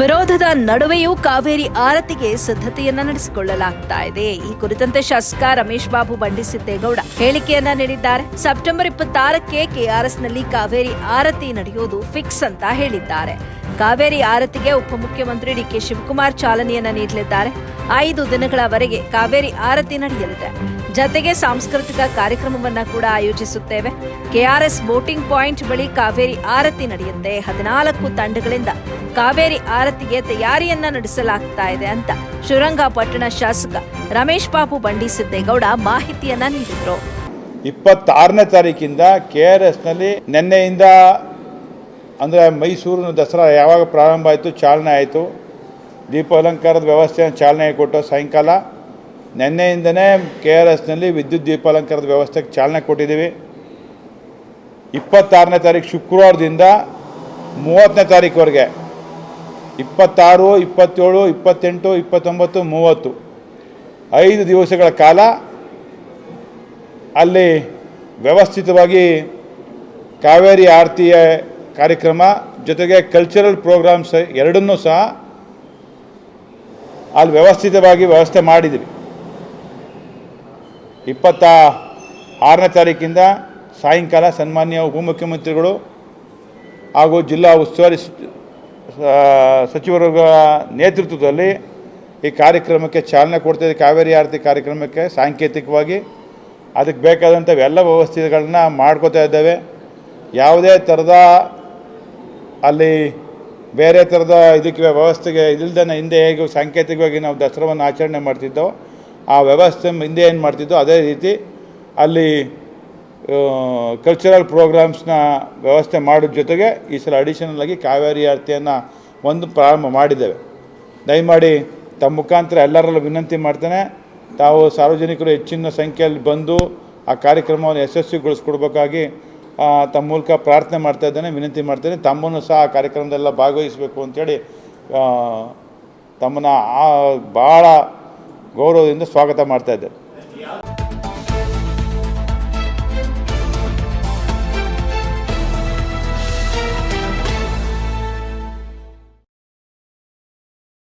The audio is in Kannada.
ವಿರೋಧದ ನಡುವೆಯೂ ಕಾವೇರಿ ಆರತಿಗೆ ಸಿದ್ಧತೆಯನ್ನ ನಡೆಸಿಕೊಳ್ಳಲಾಗ್ತಾ ಇದೆ. ಈ ಕುರಿತಂತೆ ಶಾಸಕ ರಮೇಶ್ ಬಾಬು ಬಂಡಿಸಿದ್ದೇಗೌಡ ಹೇಳಿಕೆಯನ್ನ ನೀಡಿದ್ದಾರೆ. ಸೆಪ್ಟೆಂಬರ್ ಇಪ್ಪತ್ತಾರಕ್ಕೆ ಕೆಆರ್ಎಸ್ನಲ್ಲಿ ಕಾವೇರಿ ಆರತಿ ನಡೆಯುವುದು ಫಿಕ್ಸ್ ಅಂತ ಹೇಳಿದ್ದಾರೆ. ಕಾವೇರಿ ಆರತಿಗೆ ಉಪಮುಖ್ಯಮಂತ್ರಿ ಡಿಕೆ ಶಿವಕುಮಾರ್ ಚಾಲನೆಯನ್ನ ನೀಡಲಿದ್ದಾರೆ. ಐದು ದಿನಗಳವರೆಗೆ ಕಾವೇರಿ ಆರತಿ ನಡೆಯಲಿದೆ. ಜತೆಗೆ ಸಾಂಸ್ಕೃತಿಕ ಕಾರ್ಯಕ್ರಮವನ್ನ ಕೂಡ ಆಯೋಜಿಸುತ್ತೇವೆ. ಕೆಆರ್ಎಸ್ ಬೋಟಿಂಗ್ ಪಾಯಿಂಟ್ ಬಳಿ ಕಾವೇರಿ ಆರತಿ ನಡೆಯುತ್ತೆ. ಹದಿನಾಲ್ಕು ತಂಡಗಳಿಂದ ಕಾವೇರಿ ಆರತಿಗೆ ತಯಾರಿಯನ್ನ ನಡೆಸಲಾಗ್ತಾ ಇದೆ ಅಂತ ಶಿವರಂಗಪಟ್ಟಣ ಶಾಸಕ ರಮೇಶ್ ಬಾಬು ಬಂಡಿ ಸಿದ್ದೇಗೌಡ ಮಾಹಿತಿಯನ್ನ ನೀಡಿದರು. ಇಪ್ಪತ್ತಾರನೇ ತಾರೀಕಿಂದ ಕೆ ಆರ್ ಎಸ್ನಲ್ಲಿ ನಿನ್ನೆಯಿಂದ ಅಂದರೆ ಮೈಸೂರಿನ ದಸರಾ ಯಾವಾಗ ಪ್ರಾರಂಭ ಆಯಿತು, ಚಾಲನೆ ಆಯಿತು ದೀಪಾಲಂಕಾರದ ವ್ಯವಸ್ಥೆಯನ್ನು ಚಾಲನೆ ಕೊಟ್ಟು ಸಾಯಂಕಾಲ, ನಿನ್ನೆಯಿಂದನೇ ಕೆ ಆರ್ ಎಸ್ನಲ್ಲಿ ವಿದ್ಯುತ್ ದೀಪಾಲಂಕಾರದ ವ್ಯವಸ್ಥೆಗೆ ಚಾಲನೆ ಕೊಟ್ಟಿದ್ದೀವಿ. ಇಪ್ಪತ್ತಾರನೇ ತಾರೀಕು ಶುಕ್ರವಾರದಿಂದ ಮೂವತ್ತನೇ ತಾರೀಕುವರೆಗೆ. ಇಪ್ಪತ್ತಾರು, ಇಪ್ಪತ್ತೇಳು, ಇಪ್ಪತ್ತೆಂಟು, ಇಪ್ಪತ್ತೊಂಬತ್ತು, ಮೂವತ್ತು. ಐದು ದಿವಸಗಳ ಕಾಲ ಅಲ್ಲಿ ವ್ಯವಸ್ಥಿತವಾಗಿ ಕಾವೇರಿ ಆರತಿಯ ಕಾರ್ಯಕ್ರಮ ಜೊತೆಗೆ ಕಲ್ಚರಲ್ ಪ್ರೋಗ್ರಾಮ್ಸ್ ಎರಡನ್ನೂ ಸಹ ಅಲ್ಲಿ ವ್ಯವಸ್ಥಿತವಾಗಿ ವ್ಯವಸ್ಥೆ ಮಾಡಿದ್ವಿ. ಇಪ್ಪತ್ತ ಆರನೇ ತಾರೀಕಿಂದ ಸಾಯಂಕಾಲ ಸನ್ಮಾನ್ಯ ಉಪಮುಖ್ಯಮಂತ್ರಿಗಳು ಹಾಗೂ ಜಿಲ್ಲಾ ಉಸ್ತುವಾರಿ ಸಚಿವರ ನೇತೃತ್ವದಲ್ಲಿ ಈ ಕಾರ್ಯಕ್ರಮಕ್ಕೆ ಚಾಲನೆ ಕೊಡ್ತಾಯಿದ್ದೆ ಕಾವೇರಿ ಆರತಿ ಕಾರ್ಯಕ್ರಮಕ್ಕೆ ಸಾಂಕೇತಿಕವಾಗಿ ಅದಕ್ಕೆ ಬೇಕಾದಂಥ ಎಲ್ಲ ವ್ಯವಸ್ಥೆಗಳನ್ನ ಮಾಡ್ಕೋತಾ ಇದ್ದೇವೆ. ಯಾವುದೇ ಥರದ ಅಲ್ಲಿ ಬೇರೆ ಥರದ ಇದಕ್ಕೆ ವ್ಯವಸ್ಥೆಗೆ ಇದಿಲ್ದೇ ಹಿಂದೆ ಹೇಗೆ ಸಾಂಕೇತಿಕವಾಗಿ ನಾವು ದಸರಾವನ್ನು ಆಚರಣೆ ಮಾಡ್ತಿದ್ದೋ, ಆ ವ್ಯವಸ್ಥೆ ಹಿಂದೆ ಏನು ಮಾಡ್ತಿದ್ದೋ ಅದೇ ರೀತಿ ಅಲ್ಲಿ ಕಲ್ಚರಲ್ ಪ್ರೋಗ್ರಾಮ್ಸ್ನ ವ್ಯವಸ್ಥೆ ಮಾಡೋ ಜೊತೆಗೆ ಈ ಸಲ ಅಡಿಷನಲ್ ಆಗಿ ಕಾವೇರಿ ಆರತಿಯನ್ನು ಒಂದು ಪ್ರಾರಂಭ ಮಾಡಿದ್ದೇವೆ. ದಯಮಾಡಿ ತಮ್ಮ ಮುಖಾಂತರ ಎಲ್ಲರಲ್ಲೂ ವಿನಂತಿ ಮಾಡ್ತೇನೆ, ತಾವು ಸಾರ್ವಜನಿಕರು ಹೆಚ್ಚಿನ ಸಂಖ್ಯೆಯಲ್ಲಿ ಬಂದು ಆ ಕಾರ್ಯಕ್ರಮವನ್ನು ಯಶಸ್ವಿಗೊಳಿಸ್ಕೊಡ್ಬೇಕಾಗಿ ತಮ್ಮ ಮೂಲಕ ಪ್ರಾರ್ಥನೆ ಮಾಡ್ತಾ ಇದ್ದೇನೆ, ವಿನಂತಿ ಮಾಡ್ತೇನೆ ತಮ್ಮನ್ನು ಸಹ ಆ ಕಾರ್ಯಕ್ರಮದೆಲ್ಲ ಭಾಗವಹಿಸಬೇಕು ಅಂತೇಳಿ ತಮ್ಮನ್ನ ಆ ಭಾಳ ಗೌರವದಿಂದ ಸ್ವಾಗತ ಮಾಡ್ತಾ